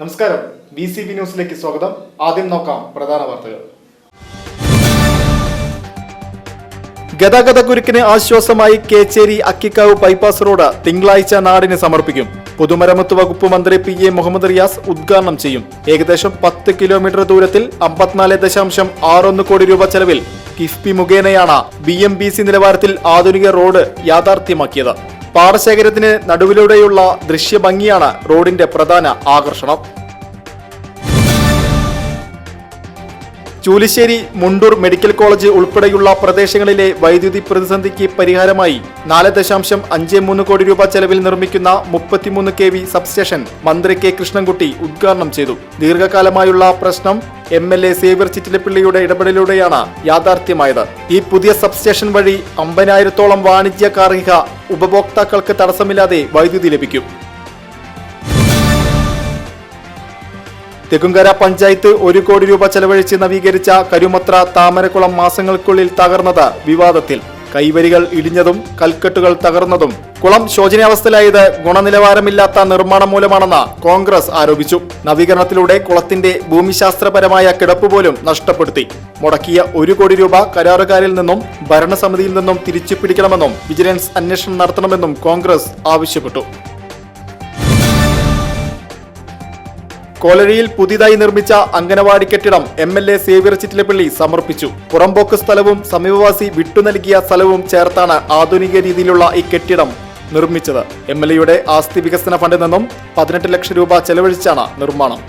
നമസ്കാരം. B C B ന്യൂസിലേക്ക് സ്വാഗതം. ആദ്യം നോക്കാം പ്രധാന വാർത്തകൾ. ഗതാഗതക്കുരുക്കിന് ആശ്വാസമായി കേച്ചേരി അക്കിക്കാവ് ബൈപ്പാസ് റോഡ് തിങ്കളാഴ്ച നാടിന് സമർപ്പിക്കും. പൊതുമരാമത്ത് വകുപ്പ് മന്ത്രി പി എ മുഹമ്മദ് റിയാസ് ഉദ്ഘാടനം ചെയ്യും. ഏകദേശം പത്ത് കിലോമീറ്റർ ദൂരത്തിൽ അമ്പത്തിനാല് ദശാംശം ആറൊന്ന് കോടി രൂപ ചെലവിൽ കിഫ്ബി മുഖേനയാണ് ബി എം ബി സി നിലവാരത്തിൽ ആധുനിക റോഡ് യാഥാർത്ഥ്യമാക്കിയത്. പാടശേഖരത്തിന് നടുവിലൂടെയുള്ള ദൃശ്യഭംഗിയാണ് റോഡിന്റെ പ്രധാന ആകർഷണം. ചൂലിശ്ശേരി മുണ്ടൂർ മെഡിക്കൽ കോളേജ് ഉൾപ്പെടെയുള്ള പ്രദേശങ്ങളിലെ വൈദ്യുതി പ്രതിസന്ധിക്ക് പരിഹാരമായി നാല് ദശാംശം അഞ്ച് മൂന്ന് കോടി രൂപ ചെലവിൽ നിർമ്മിക്കുന്ന മുപ്പത്തിമൂന്ന് കെ വി സബ്സ്റ്റേഷൻ മന്ത്രി കെ കൃഷ്ണൻകുട്ടി ഉദ്ഘാടനം ചെയ്തു. ദീർഘകാലമായുള്ള പ്രശ്നം M L A Xavier Chittilappilly ഇടപെടലിലൂടെയാണ് യാഥാർത്ഥ്യമായത്. ഈ പുതിയ സബ്സ്റ്റേഷൻ വഴി അമ്പതിനായിരത്തോളം വാണിജ്യ കാർഹിക ഉപഭോക്താക്കൾക്ക് തടസ്സമില്ലാതെ വൈദ്യുതി ലഭിക്കും. തെക്കുംകര പഞ്ചായത്ത് ഒരു കോടി രൂപ ചെലവഴിച്ച് നവീകരിച്ച കരുമത്ര താമരക്കുളം മാസങ്ങൾക്കുള്ളിൽ തകർന്നത് വിവാദത്തിൽ. കൈവരികൾ ഇടിഞ്ഞതും കൽക്കെട്ടുകൾ തകർന്നതും. കുളം ശോചനീയാവസ്ഥയിലായത് ഗുണനിലവാരമില്ലാത്ത നിർമ്മാണം മൂലമാണെന്ന് കോൺഗ്രസ് ആരോപിച്ചു. നവീകരണത്തിലൂടെ കുളത്തിന്റെ ഭൂമിശാസ്ത്രപരമായ കിടപ്പ് പോലും നഷ്ടപ്പെടുത്തി. മുടക്കിയ ഒരു കോടി രൂപ കരാറുകാരിൽ നിന്നും ഭരണസമിതിയിൽ നിന്നും തിരിച്ചു പിടിക്കണമെന്നും വിജിലൻസ് അന്വേഷണം നടത്തണമെന്നും കോൺഗ്രസ് ആവശ്യപ്പെട്ടു. കോലഴിയിൽ പുതിയതായി നിർമ്മിച്ച അംഗനവാടി കെട്ടിടം M L A Xavier Chittilappilly സമർപ്പിച്ചു. പുറംപോക്ക് സ്ഥലവും സമീപവാസി വിട്ടു നൽകിയ സ്ഥലവും ചേർത്താണ് ആധുനിക രീതിയിലുള്ള ഈ കെട്ടിടം നിർമ്മിച്ചത്. എം എൽ എയുടെ ആസ്തി വികസന ഫണ്ടിൽ നിന്നും പതിനെട്ട് ലക്ഷം രൂപ ചെലവഴിച്ചാണ് നിർമ്മാണം.